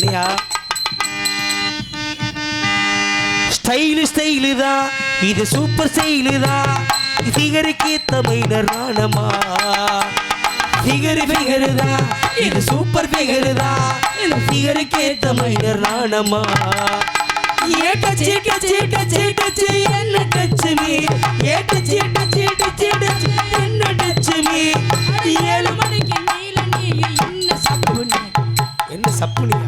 என்னையா style style தான் இது சூப்பர் ஸ்டைலு தான் ஃபிகருக்கு தமிழர் நாணமா ஃபிகரு ஃபிகரு தான் இது சூப்பர் ஃபிகரு தான் ஃபிகருக்கு தமிழர் நாணமா ஏ டச்சு டச்சு டச்சு டச்சு என்ன டச்சு மீ ஏ டச்சு டச்சு டச்சு டச்சு என்ன டச்சு மீ ஏழு மணிக்கு நீல நீ என்ன சப்புனு? என்ன சப்புனியா?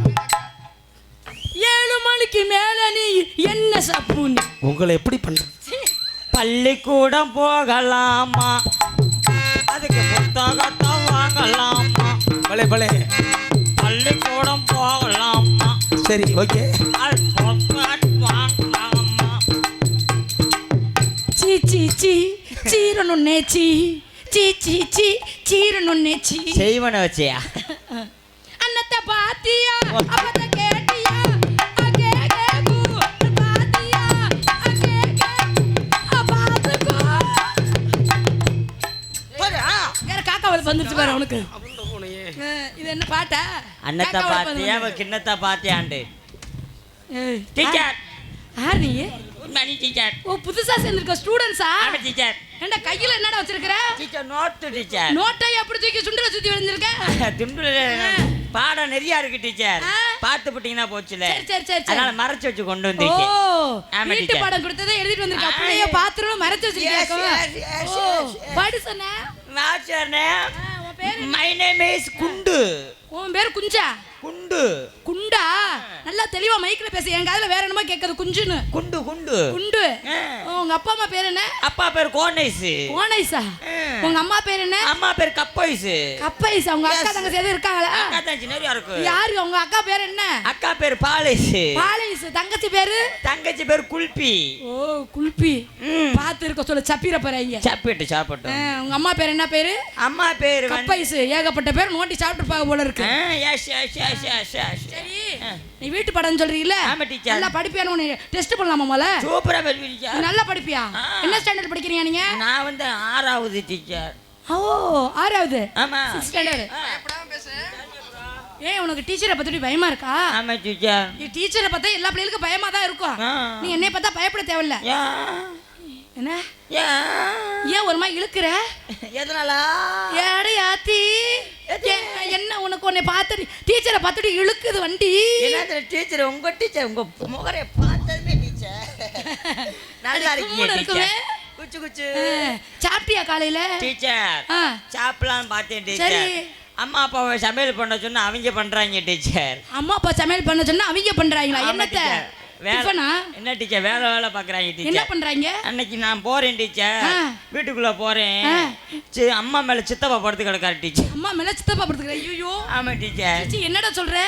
பெருமாளுக்கு மேல நீ என்ன சப்புன்னு? உங்களை எப்படி பண்ற பள்ளிக்கூடம் போகலாமா? அதுக்கு புத்தகத்தை வாங்கலாமா? பழைய பழைய பள்ளிக்கூடம் போகலாமா? சரி ஓகே. சீ சீ சீ. சீரனுன்னே சீ. சீ சீ சீ. சீரனுன்னே சீ. செய்வன வச்சியா? அன்னத்தை பாத்தியா? அப்பதான் கேட்ட வலை வந்துருச்சு பாரு அவனுக்கு. இது என்ன பாட்டா? அன்னத்தை பாத்தியா? வந்து- கிண்ணத்தை பாத்தியாண்டு ஏய், டீச்சர் யார் நீ? மார்னிங் டீச்சர் ஓ புதுசா சேர்ந்திருக்க ஸ்டூடெண்ட்ஸா ஆமா டீச்சர் ஏண்டா கையில என்னடா வச்சிருக்கிற? டீச்சர் நோட்டு டீச்சர் நோட்டை எப்படி தூக்கி சுண்டல சுத்தி விழுந்திருக்க திண்டுல பாடம் நிறைய இருக்கு டீச்சர். பார்த்து போட்டீங்கன்னா போச்சுல சரி சரி சரி அதனால மறைச்சு வச்சு கொண்டு வந்திருக்கேன் ஆமா, வீட்டு. பாடம் கொடுத்ததை எழுதிட்டு வந்திருக்க ஆ, அப்படியே yes. பாத்திரம் மறைச்சு வச்சிருக்கேன். பாடு சொன்ன What's your name? ஆ, உன் பேரு My name is குண்டு உன் பேரு குஞ்சா குண்டு. குண்டா? நல்லா தெளிவா மைக்ல பேச. என் காதுல வேற என்னமோ கேக்குது. குஞ்சுன்னு. குண்டு குண்டு. குண்டு. உங்க அப்பா அம்மா பேர் என்ன? அப்பா பேர் கோனைஸ் கோனைசா? ஆ. உங்க அம்மா பேர் என்ன? அம்மா பேர் கப்பைஸ் கப்பைசா. உங்க அக்கா. தங்கச்சி எதுவும் இருக்காங்களா? அக்கா தங்கச்சி நிறைய இருக்கு. யாரு? உங்க அக்கா பேர் என்ன? அக்கா பேர் பாலிஸ் பாலிஸ் தங்கச்சி பேரு? தங்கச்சி பேர் குல்பி. ஓ குல்பி. ம். பார்த்து இருக்க சொல்ல சப்பீர போறாங்க சாப்பிட்டு சாப்பிட்டோம். உங்க அம்மா பேர் என்ன பேரு? அம்மா பேர் கப்பைஸ் ஏகப்பட்ட பேர் நோண்டி சாப்பிட்டுருப்பாங்க போல இருக்கு. சரி. நீ வீட்டு படம் சொல்றீல்ல? ஆமா, teacher. நல்லா படிப்பியானு உன்னை டெஸ்ட் பண்ணலாமா மொல சூப்பரா நீ படிப்பீங்க நல்லா படிப்பியா. என்ன ஸ்டாண்டர்ட் படிக்கிறீங்க நீங்க? நான் வந்து ஆறாவது டீச்சர் ஓ ஆறாவது? ஆமா. ஸ்டாண்டர்ட். ஏன் உனக்கு டீச்சரை பத்தி பயமா இருக்கா? ஆமா டீச்சர் நீ டீச்சரை பார்த்தா எல்லா பிள்ளைகளுக்கும் பயமா தான் இருக்கும். நீ என்னைய பார்த்தா பயப்பட தேவையில்ல. என்ன? ஏன் ஒரு மாதிரி இழுக்கிற? எதனாலா? ஏடை ஆத்தி ஏன், என்ன உனக்கு உன்னை பார்த்துட்டு டீச்சரை பார்த்துட்டு இழுக்குது வண்டி. என்ன டீச்சர் உங்க டீச்சர் உங்க முகரை பார்த்ததுமே டீச்சர் நல்லா இருக்குமே. குச்சு குச்சு. சாப்பிட்டியா காலையில? டீச்சர் சாப்பிடலாம்னு பார்த்தேன் சரி. டீச்சர் அம்மா அப்பாவை சமையல் பண்ண சொன்னா அவங்க பண்றாங்க டீச்சர் அம்மா அப்பா சமையல் பண்ண சொன்னா அவங்க பண்றாங்களா? என்னத்த? என்ன டீச்சர் வேலை வேலை பார்க்குறாங்க என்ன டீச்சர் பண்றாங்க? அன்னைக்கு நான் போறேன் டீச்சர். வீட்டுக்குள்ள போறேன். அம்மா மேல சித்தப்பா படுத்து கிடக்காரு டீச்சர் அம்மா மேல சித்தப்பா படுத்துக்கிற ஐயோ ஆமா டீச்சர் என்னடா சொல்ற.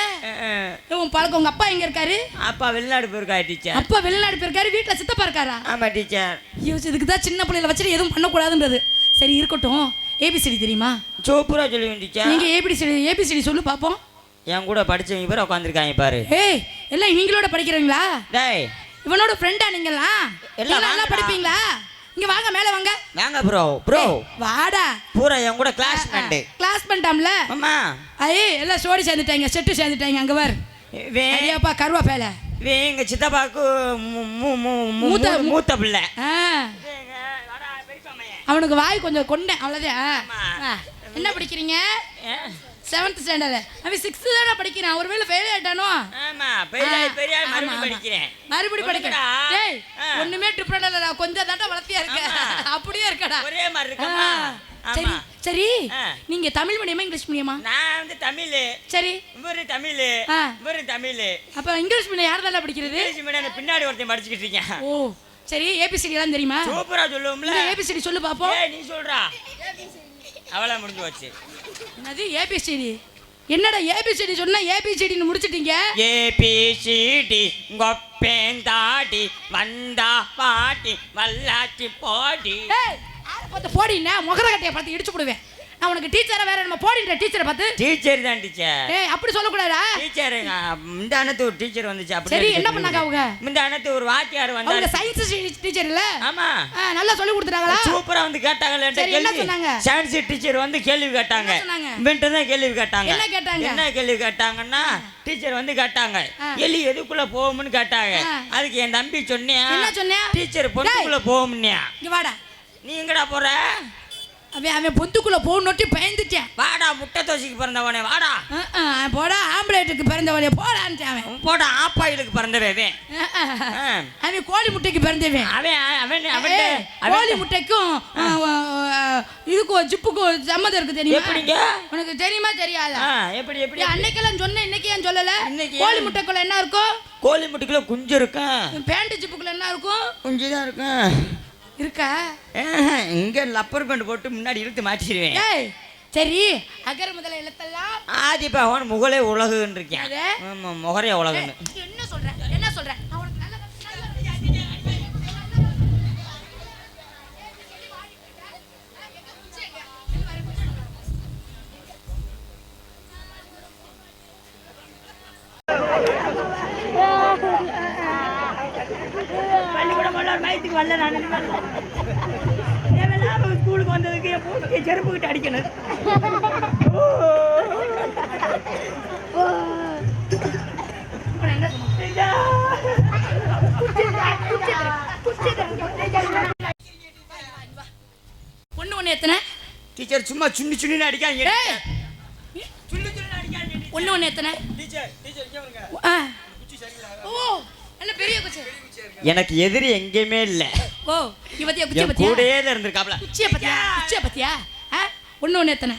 உன் பழக்கம் உங்க அப்பா எங்க இருக்காரு? அப்பா வெளிநாடு போயிருக்காரு டீச்சர் அப்பா வெளிநாடு போயிருக்காரு வீட்டுல சித்தப்பா இருக்காரா? ஆமா டீச்சர் ஐயோ இதுக்கு தான் சின்ன பிள்ளைல வச்சுட்டு எதுவும் பண்ணக்கூடாதுன்றது. சரி இருக்கட்டும். ஏபிசிடி தெரியுமா? சூப்பரா சொல்லுவேன் டீச்சர் நீங்க ஏபிசிடி ஏபிசிடி சொல்லு பாப்போம். என் கூட படிச்சவங்க பேர் உட்காந்துருக்காங்க பாரு. ஏய் எல்லாம் இவங்களோட படிக்கிறீங்களா டேய். இவனோட ஃப்ரெண்டா நீங்களா? எல்லாம் நல்லா. படிப்பீங்களா? இங்க வாங்க மேல வாங்க. வாங்க ப்ரோ ப்ரோ வாடா. பூரா என் கூட கிளாஸ் ஃப்ரெண்டு கிளாஸ் பண்ணிட்டாம்ல அம்மா. ஐயே எல்லாம் சோடி சேர்ந்துட்டாங்க செட்டு சேர்ந்துட்டாங்க அங்க பார். ஐயாப்பா கருவா பேல எங்க சித்தப்பாக்கு மூத்த- மூத்த பிள்ளை. அவனுக்கு வாய் கொஞ்சம் கொண்டேன் அவ்வளோதான். என்ன படிக்கிறீங்க? செவன்த் ஸ்டாண்டர்டு அவன் சிக்ஸ்த்து தானே படிக்கிறான். ஒருவேளை ஃபெயில் ஆயிட்டானோ? ஆமா பெரிய பெரிய ஆமா. படிக்கிறேன். மறுபடி படிக்கிறா. டேய். ஒண்ணுமே டிஃப்ரெண்ட் இல்லடா. கொஞ்சம் தாண்டா வளர்த்தியா இருக்க. அப்படியே இருக்கடா. ஒரே மாதிரி ஆ. இருக்கமா சரி. சரி. நீங்க தமிழ் மீடியமா இங்கிலீஷ் மீடியமா? நான் வந்து தமிழ். சரி. இவரு தமிழ். இவரு தமிழ். அப்ப இங்கிலீஷ் மீடியம் யார் தானே படிக்கிறது? இங்கிலீஷ் மீடியம் பின்னாடி ஒருத்தன் படிச்சுக்கிட்டு இருக்கேன். ஓ சரி. ஏபிசிடி எல்லாம் தெரியுமா? சூப்பரா சொல்லுவோம்ல. ஏபிசிடி சொல்லு பாப்போம். ஏய் நீ சொல்றா. அவளா முடிஞ்சு போச்சு. என்னது ஏபிசிடி என்னடா ஏபிசிடி சொன்னா ஏபிசிடின்னு முடிச்சிட்டீங்க? ஏபிசிடி கொப்பேந்தாடி வந்தா பாட்டி வல்லாச்சி போடி. பார்த்து போடின்னா முகர கட்டையை பார்த்து இடிச்சு போடுவேன். நான் உனக்கு டீச்சரா வேற நம்ம போடின்ற டீச்சரை பார்த்து டீச்சர் தான் டீச்சர் ஏய் அப்படி சொல்லக்கூடாதா? டீச்சர் இந்த அண்ணத்து ஒரு டீச்சர் வந்துச்சு அப்படி சரி என்ன பண்ணாங்க அவங்க? இந்த அண்ணத்து ஒரு வாத்தியார் அவங்க வந்தாரு சயின்ஸ் டீச்சர் இல்ல? ஆமா. நல்லா சொல்லி கொடுத்துட்டாங்களா? சூப்பரா வந்து கேட்டாங்கல்ல சரி, என்ன சொன்னாங்க? சயின்ஸ் டீச்சர் வந்து கேள்வி கேட்டாங்க? இவன்ட்ட தான் கேள்வி கேட்டாங்க. என்ன கேட்டாங்க? என்ன கேள்வி கேட்டாங்கன்னா டீச்சர் வந்து கேட்டாங்க. எலி எதுக்குள்ள போகும்னு கேட்டாங்க. அதுக்கு என் தம்பி சொன்னேன் என்ன சொன்னேன்? டீச்சர் பொண்ணுக்குள்ள போகும்னியா. இங்க வாடா. நீ எங்கடா போற? அவன் அவன் பொந்துக்குள்ள போகணுட்டி பயந்துட்டேன். வாடா முட்டை தோசைக்கு பிறந்தவனே வாடா. போடா ஆம்பளேட்டுக்கு பிறந்தவனே போடான்ட்டு அவன். போடா ஆப்பாயிலுக்கு பிறந்தவன். அவன். கோழி முட்டைக்கு பிறந்தவன். அவன் அவன் அவன் கோழி முட்டைக்கும் இதுக்கும் ஜிப்புக்கும் சம்மந்தம் இருக்கு தெரியுமா? எப்படிங்க? உனக்கு தெரியுமா தெரியாதா? எப்படி எப்படி அன்னைக்கெல்லாம் சொன்னேன் இன்னைக்கு ஏன் சொல்லல? இன்னைக்கு கோழி? முட்டைக்குள்ள என்ன இருக்கும்? கோழி முட்டைக்குள்ள குஞ்சு இருக்கும் பேண்ட் ஜிப்புக்குள்ள என்ன இருக்கும்? குஞ்சு தான் இருக்கும் இருக்கா? இங்க லப்பர் பேண்ட் போட்டு முன்னாடி இழுத்து மாட்டிடுவேன். சரி அகர முதல எழுத்தெல்லாம் ஆதி பகவான் முகலே உலகுன்னு இருக்கேன். முகரே உலகுன்னு. என்ன சொல்ற? என்ன சொல்ற? பள்ளிக்கூடம் வயிற்றுக்கு வரல நான் ஸ்கூலுக்கு வந்ததுக்கு என் பூனைக்கு செருப்பு கிட்ட அடிக்கணும். ஒண்ணு ஒண்ணு எத்தனை? டீச்சர் சும்மா சுண்ணி சுண்ணி அடிக்காங்க ஒண்ணு ஒண்ணு எத்தனை? டீச்சர் டீச்சர் இங்க வருங்க ஆ. ஓ நல்ல பெரிய குச்சி? எனக்கு எதிரி எங்கேயுமே இல்லை. ஓ இங்க பத்தியா குச்சிய என் பத்தியா? கூடயே தான் இருந்திருக்காப்ல. குச்சிய பத்தியா? குச்சிய பத்தியா? ஆ? ஒண்ணு ஒண்ணு எத்தனை?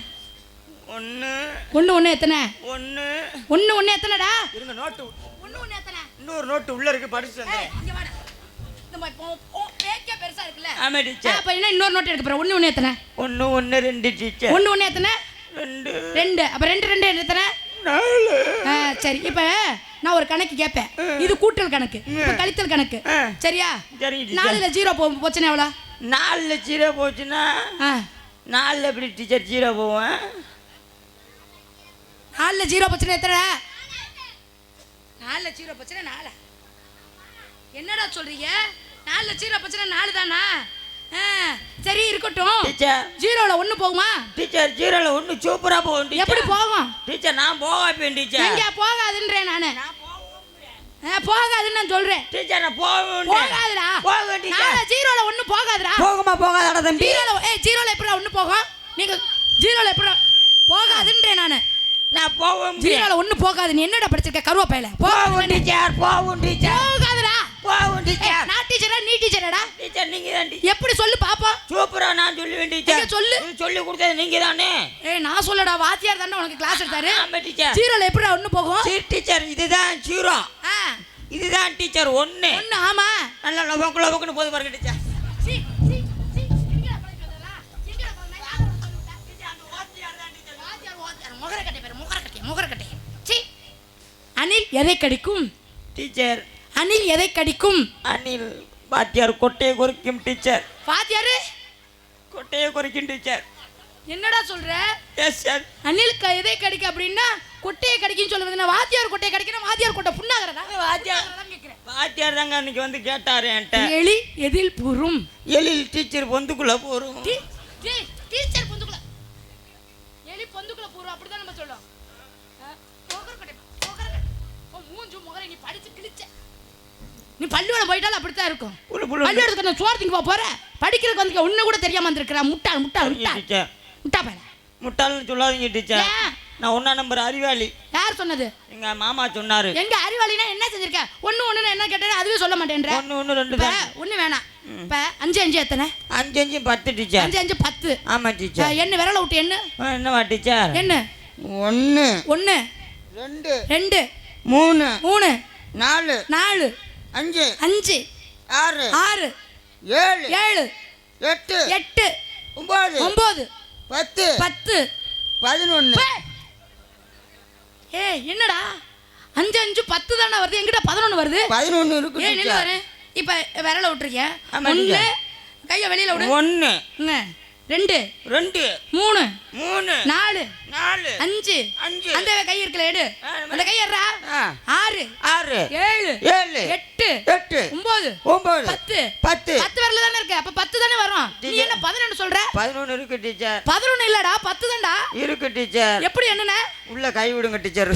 ஒன்று ஒண்ணு ஒண்ணு எத்தனை? ஒன்று ஒண்ணு ஒண்ணு எத்தனைடா? இருங்க நோட்டு ஒண்ணு ஒண்ணு எத்தனை? இன்னொரு நோட்டு உள்ள இருக்கு படிச்சு ஏய் வந்தேன் இங்க வாடா. இந்த மாதிரி போ போ பேக்கே பெருசா இருக்குல்ல. ஆமா ஆ, டீச்சர் அப்ப என்ன இன்னொரு நோட் எடுக்க போறேன் ஒண்ணு ஒண்ணு எத்தனை? ஒன்று ஒன்று ரெண்டு டீச்சர். ஒண்ணு ஒண்ணு எத்தனை? ரெண்டு. ரெண்டு. அப்ப ரெண்டு ரெண்டு எத்தனை? நாலு. ஆ, சரி. இப்ப நான் ஒரு கணக்கு கேட்பேன். இது கூட்டல் கணக்கு கழித்தல் கணக்கு. சரியா? நாலுல ஜீரோ போ போச்சுன்னா எவ்வளோ? நாலில் ஜீரோ போச்சுன்னா நாலில் எப்படி டீச்சர் ஜீரோ போவேன்? நாலுல ஜீரோ போச்சுன்னா எத்தனை? நாலுல ஜீரோ போச்சுன்னா நாலா. என்னடா சொல்றீங்க? நாலுல ஜீரோ போச்சுன்னா நாலு தானா? சரி இருக்கட்டும். டீச்சர் ஜீரோல ஒண்ணு போகுமா? டீச்சர் ஜீரோல ஒன்று சூப்பரா போகும் டீச்சர் எப்படி போகும்? டீச்சர் நான் போவேன் டீச்சர் எங்க போகாதுன்றேன் நானு. போகாதுன்னு நான் சொல்றேன். டீச்சர் நான் போவேன் போகாதுடா. போவேன் டீச்சர் நாலு ஜீரோல ஒண்ணு போகாதுடா. போகுமா போகாதாடா தம்பி? ஜீரோல ஏய் ஜீரோல எப்படி ஒண்ணு போகும்? நீங்க ஜீரோல எப்படி போகாதுன்றேன் நானு. நான் போவேன் ஜீரோல ஒண்ணு போகாது. நீ என்னடா படிச்சிருக்க? கருவாப்பையில போவும் போகாது டீச்சர் போவும் டீச்சர் போகாதுடா. போவும் ஏய், டீச்சர் நான் டீச்சர் எப்படி சொல்லு பாப்போம் சூப்பரா நான் சொல்லுவேன் டீச்சர் சொல்லு? சொல்லி கொடுத்தது நீங்க தானே ஏய் நான் சொல்லடா வாத்தியார் தானே உனக்கு கிளாஸ் எடுத்தாரு? ஆமா டீச்சர் ஜீரோல எப்படி ஒண்ணு போகும்? சரி டீச்சர் இதுதான் ஆ. இதுதான் டீச்சர் ஒன்று ஒண்ணு ஆமா. நல்லா லவக்கு லவக்குன்னு போது பாருங்க டீச்சர். அணில் எதை கடிக்கும்? டீச்சர் அணில் எதை கடிக்கும்? அனில் பாத்தியார் கொட்டையை குறிக்கும் டீச்சர். வாத்தியாரு கொட்டையை குறிக்கும் டீச்சர். என்னடா சொல்ற? எஸ் சார் அணில் க எதை கடிக்க அப்படின்னா கொட்டையை கடிக்குன்னு சொல்லுவது வாத்தியார் கொட்டையை கடிக்கணும் வாத்தியார் கொட்டை புண்ணாகிறதா? வாத்தியார். வாத்தியார் தாங்க அன்னைக்கு வந்து கேட்டாரு என்கிட்ட. எலி எதில் புறும் எழில் டீச்சர் பொந்துக்குள்ள டீ- டீச்சர் பொந்துக்குள்ள. எலி பொந்துக்குள்ள பூர்வம் அப்படிதான் நம்ம. உன் மூஞ்சு முகரை நீ படிச்சு கிழிச்ச. நீ பள்ளியோட போயிட்டாலும் அப்படித்தான் இருக்கும். புல்லு பள்ளியோடத்துக்கு நான் சோறு திங்க போற. படிக்கிறதுக்கு வந்து ஒண்ணு கூட தெரியாம வந்திருக்கிறா. முட்டாள் முட்டாள் டீச்சர். முட்டா பையல முட்டாள்னு சொல்லாதீங்க டீச்சர்? நான் ஒன்னா நம்பர் அறிவாளி. யார் சொன்னது? எங்க மாமா சொன்னாரு. எங்க அறிவாளினா என்ன செஞ்சிருக்க? ஒண்ணு ஒண்ணு என்ன கேட்டேன் அதுவே சொல்ல மாட்டேன்ற. ஒன்று ஒன்று ரெண்டு ஒண்ணு வேணாம். இப்ப அஞ்சு அஞ்சு எத்தனை? அஞ்சு அஞ்சு பத்து டீச்சர். அஞ்சு அஞ்சு பத்து. ஆமா டீச்சர். என்ன விரல விட்டு என்ன? என்னவா டீச்சர்? என்ன? ஒன்று ஒண்ணு. ரெண்டு. ரெண்டு. மூணு. மூணு. நாலு. நாலு. அஞ்சு அஞ்சு ஆறு ஆறு ஏழு ஏழு எட்டு எட்டு ஒன்பது ஒன்பது பத்து பத்து பதினொன்று. ஏய் என்னடா? அஞ்சு அஞ்சு பத்து தானே வருது. எங்கிட்ட பதினொன்று வருது. பதினொன்று இருக்கு ஏய் நில்லு வரேன். இப்போ விரல விட்டுருக்க ஆமா, ஒன்று. கையை வெளியில விடு. ஒன்று இங்க. ரெண்டு ரெண்டு மூணு மூணு நாலு நாலு அஞ்சு. அஞ்சு. அந்த கை இருக்குல்ல எடு. அந்த கை ஆ. ஆறு ஆறு ஏழு ஏழு எட்டு எட்டு ஒன்பது ஒன்பது பத்து. பத்து. பத்து வரல தானே இருக்கு. அப்ப பத்து தானே வரும். நீ என்ன பதினொன்று சொல்ற? பதினொன்று இருக்கு டீச்சர். பதினொன்னு இல்லடா பத்து தான்டா. இருக்கு டீச்சர். எப்படி என்னண்ணே உள்ள கை விடுங்க டீச்சர்.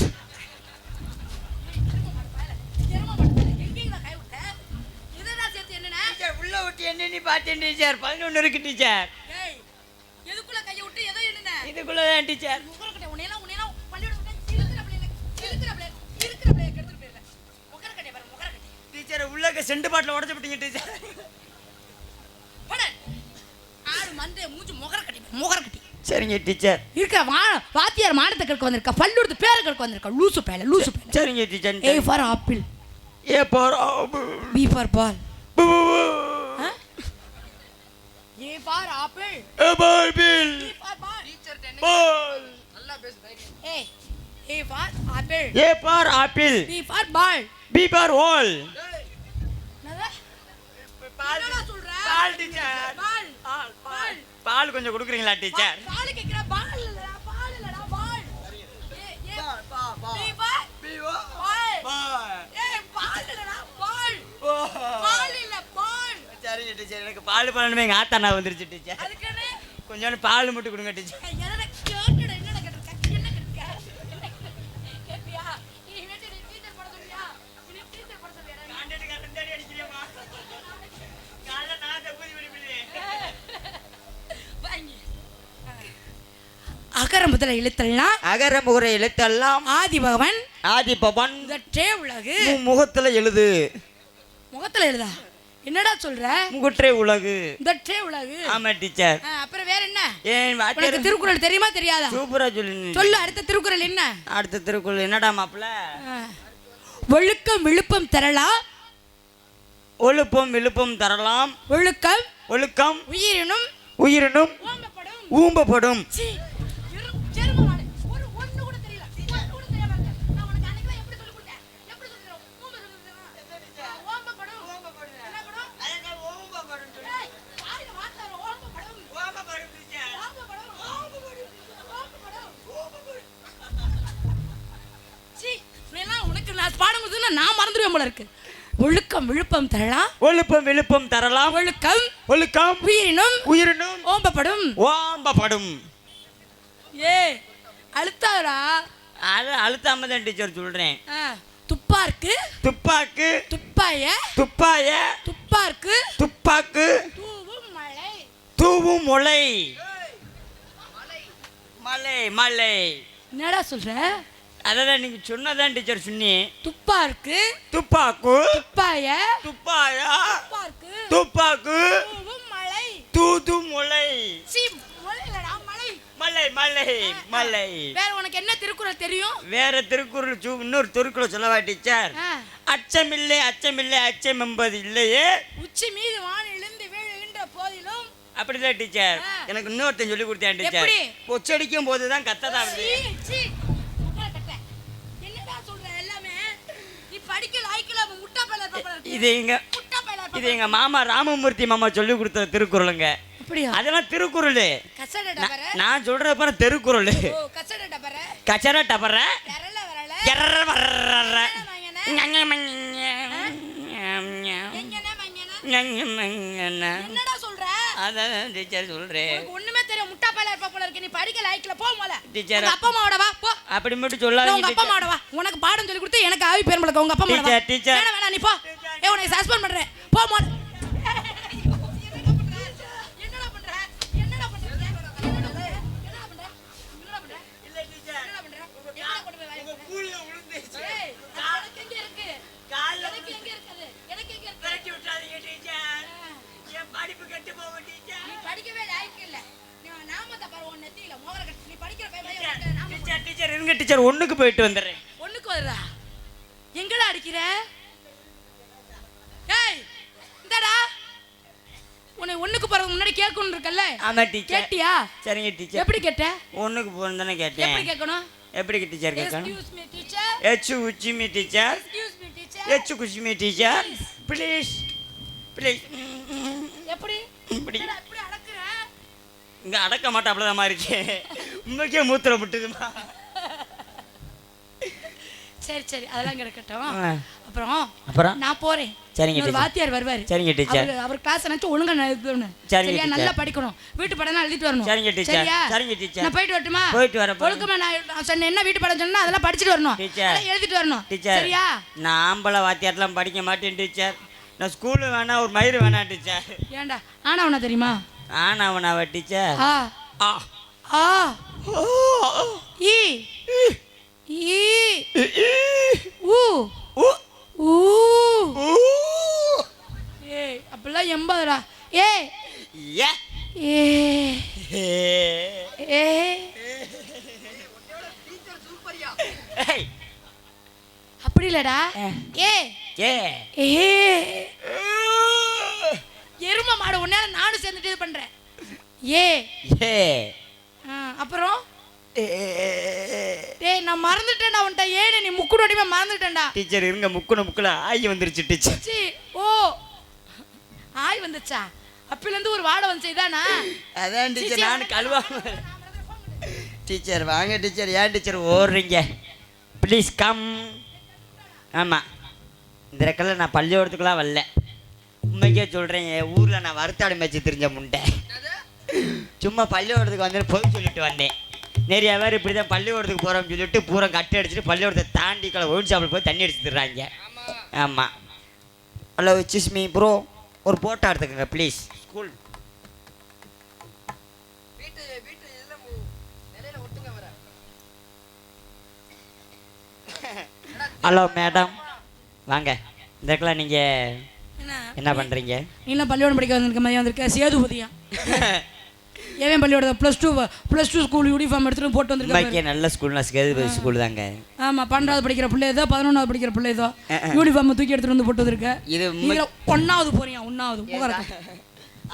உள்ள விட்டு என்ன நீ பார்த்தேன் டீச்சர். பதினொன்று இருக்கு டீச்சர். எதுக்குள்ள கையை விட்டு எதோ என்னண்ணே இதுக்குள்ள தான் டீச்சர் முகரக்கட்டை உன்னையெல்லாம் உன்னையெல்லாம் பள்ளியோட விட்டு இழுக்கிற பிள்ளைல இழுக்கிற பிள்ளைல இருக்கிற பிள்ளைய கெடுத்துட்டு போயிடல முகரக்கட்டை பாரு முகரக்கட்டை டீச்சர் உள்ளக்க செண்டு பாட்டில் உடச்சு விட்டீங்க டீச்சர் பட. ஆடு மண்டே மூஞ்சி முகரக்கட்டை முகரக்கட்டை சரிங்க டீச்சர் இருக்கிற வா வாத்தியார் மானத்தை கெடுக்க வந்திருக்கா பள்ளியோட பேரை கெடுக்க வந்திருக்கா லூசு பேல லூசு பேல. சரிங்க teacher A for apple A போற B for ball A for apple ball bill B for ball ball A A for apple A for apple B for ball B for all என்னடா சொல்ற? Ball teacher ball ball. Ball ball. கொஞ்சம் கொடுக்குறீங்களா teacher பால் கேக்குற பால் இல்லடா பால் இல்லடா பால். A A. B for பால். ஏய் பால் இல்லடா பால். பால் இல்ல பால் சரிங்க டீச்சர் எனக்கு பால் பண்ணணுமே எங்கள் ஆத்தா நான் வந்துருச்சு டீச்சர். கொஞ்சோண்டு பால் மட்டும் கொடுங்க டீச்சர். அகர முதல எழுத்தெல்லாம் அகர முகர எழுத்தெல்லாம் ஆதி பகவன் ஆதி பவன் உலகு. முகத்துல எழுது. முகத்துல எழுதா? என்னடா சொல்ற? முகற்றே உலகு. இதற்றே உலகு. ஆமா டீச்சர். அப்புறம் வேற என்ன? உனக்கு திருக்குறள் தெரியுமா தெரியாதா? சூப்பரா சொல்லு சொல்லு அடுத்த திருக்குறள் என்ன? அடுத்த திருக்குறள் என்னடா மாப்பிள்ள? ஆ. ஒழுக்கம் விழுப்பம் தரலாம் ஒழுப்பம் விழுப்பம் தரலாம். ஒழுக்கம் ஒழுக்கம் உயிரினும் உயிரினும் ஊம்பப்படும். நான் மறந்துடுவேன் போல இருக்கு. ஒழுக்கம் விழுப்பம் தரலாம். ஒழுப்பம் விழுப்பம் தரலாம். ஒழுக்கம் ஒழுக்கம் உயிரினும் உயிரினும் ஓம்பப்படும். ஓம்பப்படும். ஏ அழுத்தாதடா. அது அழுத்தாம தான் டீச்சர் சொல்றேன். ஆ, துப்பார்க்கு. துப்பாக்கு. துப்பாய. துப்பாய. துப்பார்க்கு. துப்பாக்கு. தூவும் மழை. தூவும் முளை மலை மலை என்னடா சொல்ற? அதான் நீங்க சொன்னதான் டீச்சர் சொன்னி. துப்பார்க்கு. துப்பாக்கு. துப்பாய. துப்பாயா. துப்பாக்கு. தூவும் மழை தூது முளை மலை. மலை மலை வேற உனக்கு என்ன திருக்குறள் தெரியும்? வேற திருக்குறள் இன்னொரு திருக்குறள் சொல்லவா டீச்சர் அச்சமில்லை அச்சமில்லை அச்சம் என்பது இல்லையே. உச்சி மீது வான் இழுந்து வீழுகின்ற போதிலும். அப்படிதான் டீச்சர். எனக்கு இன்னொருத்தன் சொல்லி கொடுத்தேன் டீச்சர்? பொச்சடிக்கும் போது தான் கத்ததா சீ, சீ. உட்கார கட்ட. என்னடா சொல்ற எல்லாமே நீ படிக்க லாய்க்கல முட்டா பையல இருப்ப போல இருக்கு. இது எங்க இது எங்க மாமா ராமமூர்த்தி மாமா சொல்லி கொடுத்த திருக்குறளுங்க. அதெல்லாம் திருக்குறள். நான்- நான் சொல்றப்ப திருக்குறள். கச்சர டபர. என்னடா சொல்ற அதான் டீச்சர் சொல்றேன். ஒண்ணுமே தெரியும். முட்டா பையல இருப்ப போல இருக்கு. நீ படிக்க லாய்க்கல போ மொல டீச்சர். அப்பா அம்மாவோட வா போ. அப்படி மட்டும் சொல்லாதீங்க உங்க அப்பா. அம்மாவோட வா உனக்கு பாடம் சொல்லி கொடுத்து எனக்கு ஆவி பேர் முழக்க உங்க அப்பா அம்மாவோட வா டீச்சர், டீச்சர். வேணாம் வேணாம் நீ போ. ஏ உனக்கு சஸ்பெண்ட் பண்றேன். போ மொல போயிட்டு வந்துடுறேன். ஒண்ணுக்கு வருதா? எங்கடா அடிக்கிற? ஏய் இந்தடா. உன்னை ஒண்ணுக்கு போறதுக்கு முன்னாடி கேட்கணும் இருக்கல்ல? ஆமா டீச்சர் கேட்டியா? சரிங்க டீச்சர் எப்படி கேட்ட? ஒண்ணுக்கு போகணும் தானே கேட்டேன். எப்படி கேட்கணும்? எப்படி டீச்சர் கேட்கணும்? எக்ஸ்கியூஸ் மீ டீச்சர் எச்சு உச்சி me teacher excuse me teacher எச்சு குச்சி மீ டீச்சர் ப்ளீஸ் ப்ளீஸ் எப்படி? இப்படி. அடக்குற? இங்க அடக்க மாட்டாப்புல தான் இருக்கு. உண்மைக்கே மூத்திரம் விட்டுதுமா சரி சரி அதெல்லாம் கிடக்கட்டும். அப்புறம் அப்புறம்? நான் போறேன். சரிங்க டீச்சர். வாத்தியார் வருவாரு. சரிங்க டீச்சர். அவரு- கிளாஸ் நினைச்சு ஒழுங்கா சரிங்க சரியா. நல்லா படிக்கணும். வீட்டு படம் எழுதிட்டு வரணும். சரிங்க டீச்சர். சரிங்க டீச்சர். நான் போயிட்டு வரட்டுமா? போயிட்டு போயிட்டு ஒழுக்கமா நான் சொன்ன என்ன வீட்டு படம் சொன்னா அதெல்லாம் படிச்சுட்டு வரணும். டீச்சர். எழுதிட்டு வரணும். டீச்சர் சரியா? நான் ஆம்பளை வாத்தியாரெலாம் படிக்க மாட்டேன் டீச்சர். நான் ஸ்கூலு வேணாம் ஒரு மயிறு வேணாம் டீச்சர். ஏன்டா ஆனா உன தெரியுமா? ஆனா டீச்சர்? ஆ. ஆ. ஆ. ஈ. ஈ ஊ ஊ. ஏய் அப்பெல்லாம் எண்பதுடா ஏய் ஏ. ஏ. ஏ. அப்படி இல்லடா. ஏ. ஏ. ஏ. எரும மாடு உன்னால நானும் சேர்ந்துட்டு இது பண்றேன். ஏ. ஏ. அப்புறம்? ஏ. நான் மறந்துட்டேன்டா உன்ட்ட ஏன்னு நீ முக்கு நொடியுமே மறந்துட்டேன்டா. டீச்சர் இருங்க முக்குன முக்குல ஆகி வந்துருச்சு டீச்சர். C O. ஆய் வந்துச்சா? அப்பில இருந்து ஒரு வாடை வந்து இதானா அதான் டீச்சர், நான் கழுவாம டீச்சர் வாங்க டீச்சர். ஏன் டீச்சர் ஓடுறீங்க? ப்ளீஸ் கம் ஆமாம் இந்த ரெக்கல நான் பள்ளிக்கூடத்துக்குலாம் வரல. உண்மைக்கே சொல்கிறேன் என் ஊரில் நான் வறுத்தாடு மேய்ச்சி தெரிஞ்ச முண்டை. சும்மா பள்ளிக்கூடத்துக்கு வந்து போய் சொல்லிட்டு வந்தேன். நிறைய பேர் இப்படி தான் பள்ளிக்கூடத்துக்கு போகிறோம்னு சொல்லிட்டு பூரா கட்டு அடிச்சுட்டு பள்ளிக்கூடத்தை தாண்டி கலை ஒயின் ஷாப்பில் போய் தண்ணி அடிச்சு தர்றாங்க. ஆமாம் ஹலோ சிஸ் மீ ப்ரோ ஒரு போட்டோ எடுத்துக்கோங்க ப்ளீஸ் ஸ்கூல் ஹலோ மேடம் வாங்க. இந்த இடத்துல நீங்கள் என்ன? பண்ணுறீங்க நீலாம் பள்ளியோடம் படிக்க வந்திருக்க மாதிரி வந்திருக்க? சேதுபதியா? ஏன் பள்ளியோட plus two plus two school uniform எடுத்துட்டு போட்டு வந்திருக்க பாரு. மும்பாய்க்கே நல்ல ஸ்கூல்னா சேதுபதி ஸ்கூல் தாங்க ஆமா பன்னெண்டாவது படிக்கிற பிள்ளை ஏதோ பதினொன்றாவது படிக்கிற பிள்ளை ஏதோ. யூனிஃபார்ம் தூக்கி எடுத்துட்டு வந்து போட்டு வந்திருக்க. இது போறியா? ஒன்னாவது முகரத்து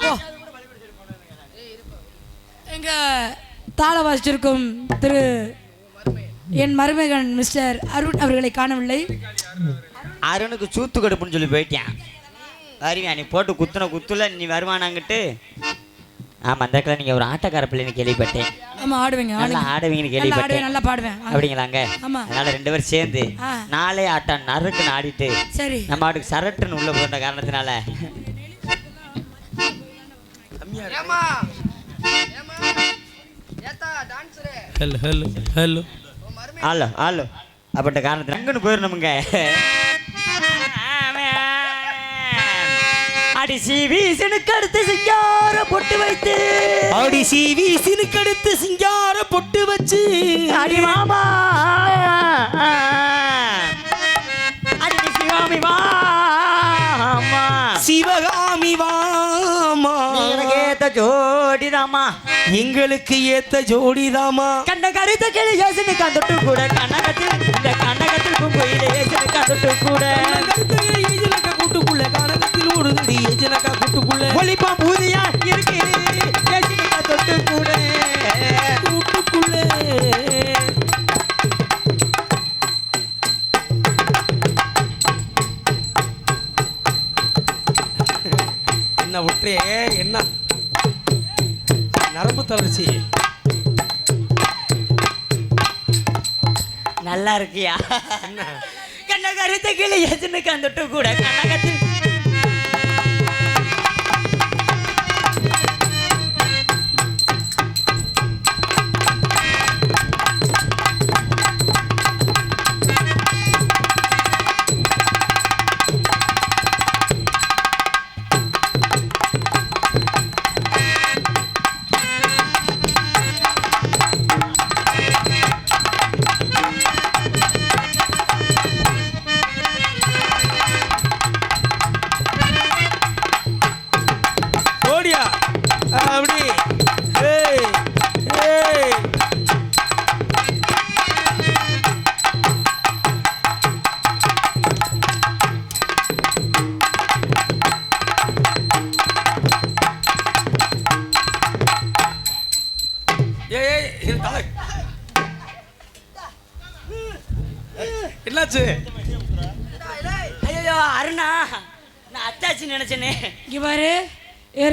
ஓ. எங்க தாள வாசிச்சிருக்கும் திரு என் மருமகன் மிஸ்டர் அருண் அவர்களை காணவில்லை. அருணுக்கு சூத்து கடுப்புன்னு சொல்லி போயிட்டேன் வருவியா? நீ போட்டு குத்துன குத்துல நீ வருவானாங்கிட்டு? ஆமாம் அந்த இடத்துல நீங்கள் ஒரு ஆட்டக்கார பிள்ளைன்னு கேள்விப்பட்டேன். ஆமா ஆடுவேங்க நல்லா ஆடுவேங்க ஆடுவீங்கன்னு கேள்விப்பட்டேன். நல்லா பாடுவேன். அப்படிங்களாங்க ஆமா. அதனால ரெண்டு பேரும் சேர்ந்து. நாளே ஆட்டம் நறுக்குன்னு ஆடிட்டு சரி. நம்ம ஆட்டுக்கு சரட்டுன்னு உள்ள போட்ட காரணத்தினால. Hello hello hello. ஆளோ ஆளோ அப்படின்ற காரணத்தில் அங்கன்னு போயிடணுமுங்க. அடி சிவீசனுக்கு அடுத்து சிங்கார பொட்டு வைத்து. ஆடி சிவி சினுக்கடுத்து சிங்கார பொட்டு வச்சு. அடி மாமா. அடி சிவாமி மாமா. சிவகாமி வாமா எனக்கு ஏத்த ஜோடிதாமா எங்களுக்கு ஏத்த ஜோடிதாமா கண்ட கருத்த கிளி யோசனை கண்டுட்டு கூட கண்ணகத்தில் இந்த கண்ணகத்தில் கும்பையில யோசனை கண்டுட்டு கூட. ஏஜனக்கா கூட்டுக்குள்ள கூட்டுக்குள்ள ஒளிப்பா பூதியா இருக்கு. கூட கூட்டுக்குள்ள என்ன விட்டே என்ன? நரம்பு தளர்ச்சி. நல்லா இருக்கியா? என்ன? கண்ட கருத்த கிளி யோசனை கண்டுட்டு கூட கண்ணகத்தில்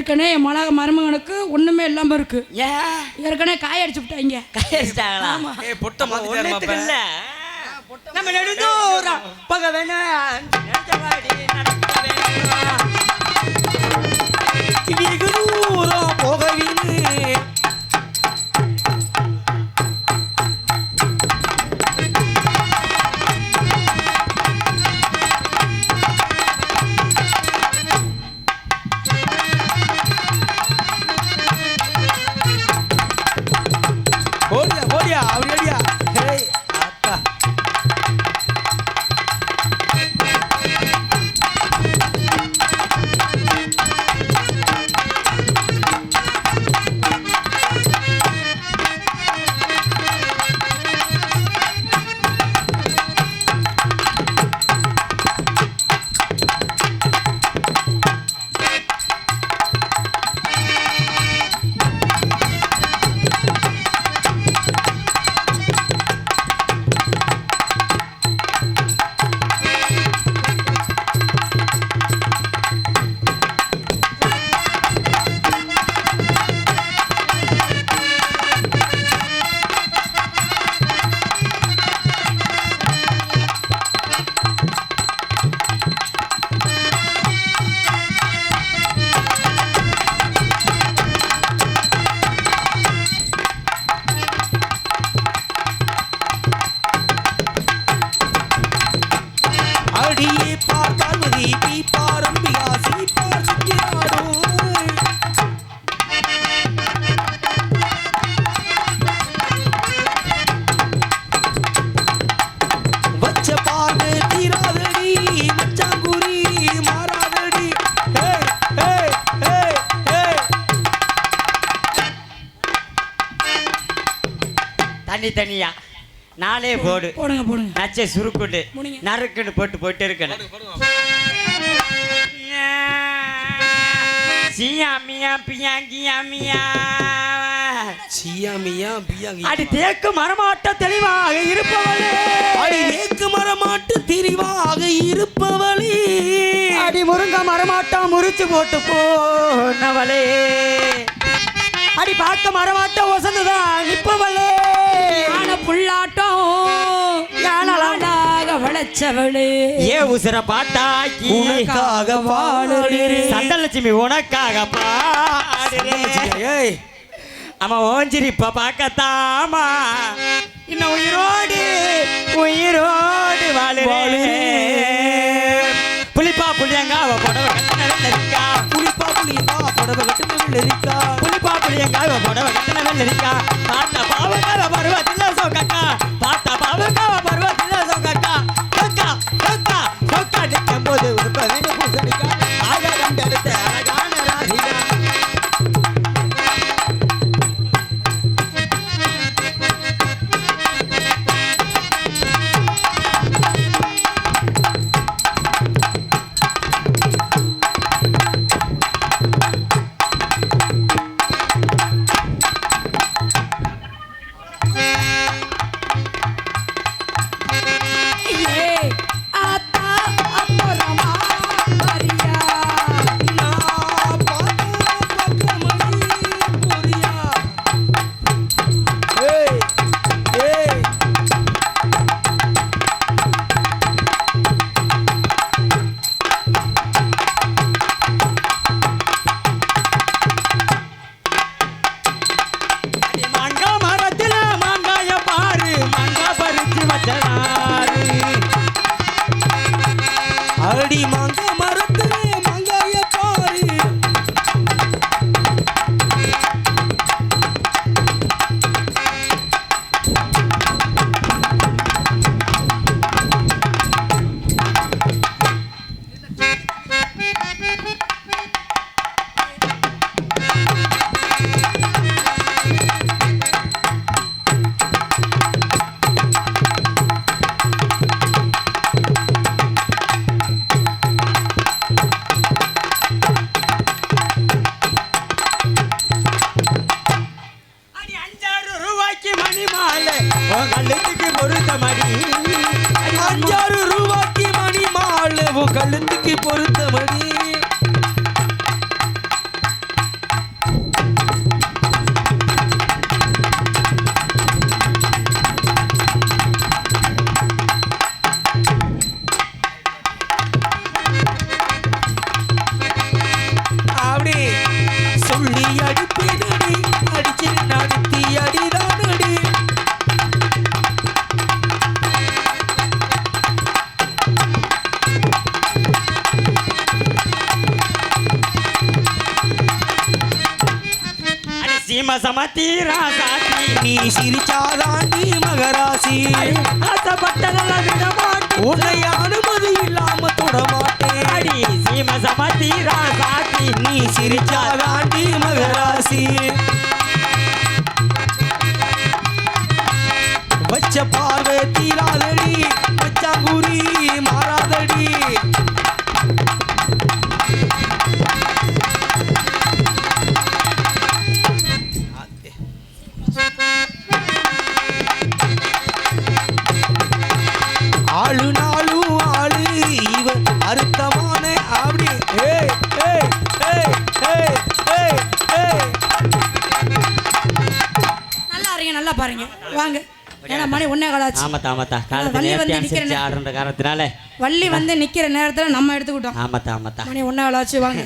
ஏற்கனவே என் மழை மருமகனுக்கு ஒண்ணுமே இல்லாம இருக்கு. ஏன் ஏற்கனவே காய அடிச்சு விட்டாங்க. கையடிச்சிட்டாங்களா? ஏய் பொட்டை ஒண்ணுத்துக்கு இல்ல. நம்ம நெடுந்தூரம் போக வேணும் நடக்க வேணும் தூரம் நச்சை சுருக்குண்டு. நறுக்குன்னு போட்டு போட்டு இருக்கணும் சியாமியா பியாங்கியாமியா சியாமியா பியாங்கி அடி தேக்கு மரமாட்ட தெளிவாக இருப்பவளே. அடி வேக்கு மரமாட்டு திரிவாக இருப்பவளே. அடி முருங்க மரமாட்டா முறிச்சு போட்டு போனவளே. அடி பார்க்க மரமாட்ட வசந்துதான் நிப்பவளே ஆன புல்லாட்டம். யானலாக விளைச்சவளே ஏ உசுர பாட்டாக்கி. உனக்காக வாழுறேன். சந்தலட்சுமி உனக்காக பாடுறேன் அவன் ஓஞ்சிரிப்ப பார்க்கத்தாமா இன்னும் உயிரோடு உயிரோடு வாழுறேன் புளிப்பா புளியங்க அவ புடவை கட்டின வெள்ளரிக்கா புளிப்பா புளியங்கா புடவை கட்டுன வெள்ளரிக்கா புளிப்பா புளியங்க அவ புடவை கட்டின வெள்ளரிக்கா பார்த்த பாவக்காவ பருவத்தில் கழுத்துக்கு பொருத்த மணி அஞ்சாறு ரூபாய்க்கு மணி மாலை கழுத்துக்கு பொருத்த மணி சமத்தி ராசாத்தி. நீ சிரிச்சாதாண்டி மகராசி. ஆசைப்பட்டதெல்லாம் விட மாட்டேன் உன்னை அனுமதி இல்லாம தொட மாட்டேன் அடி சீம சமத்தி ராசாத்தி. நீ சிரிச்சாதாண்டி மகராசி. வச்ச பார்வை தீராதடி. மணி ஒன்னே காலாச்சு. ஆமாத்தா ஆமாத்தா. காலத்து வள்ளி வந்து நிக்கிற அனுசரிச்சு நே- ஆடுற காரணத்தினால வள்ளி வந்து நிக்கிற நேரத்துல நம்ம எடுத்துக்கிட்டோம். ஆமாத்தா ஆமாத்தா. மணி ஒன்னே காலாச்சு வாங்க.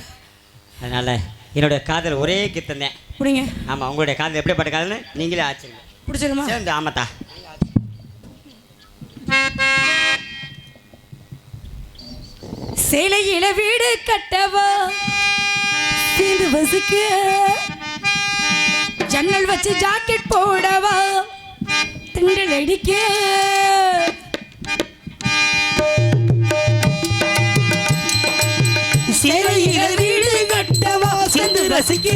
அதனால என்னுடைய காதல் ஒரே கித்தம் தான். பிடிங்க. ஆமா உங்களுடைய காதல் எப்படிப்பட்ட காதல்னு நீங்களே ஆச்சுங்க பிடிச்சிருமா? சேர்ந்து ஆமாத்தா. சேலையில வீடு கட்டவா? சேர்ந்து வசிக்க. ஜன்னல் வச்சு ஜாக்கெட் போடவா? திண்டல் அடிக்க. சேலையில வீடு கட்டவா சேர்ந்து ரசிக்க.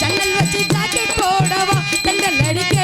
ஜன்னல் வச்சு ஜாக்கெட் போடவா திண்டல் அடிக்க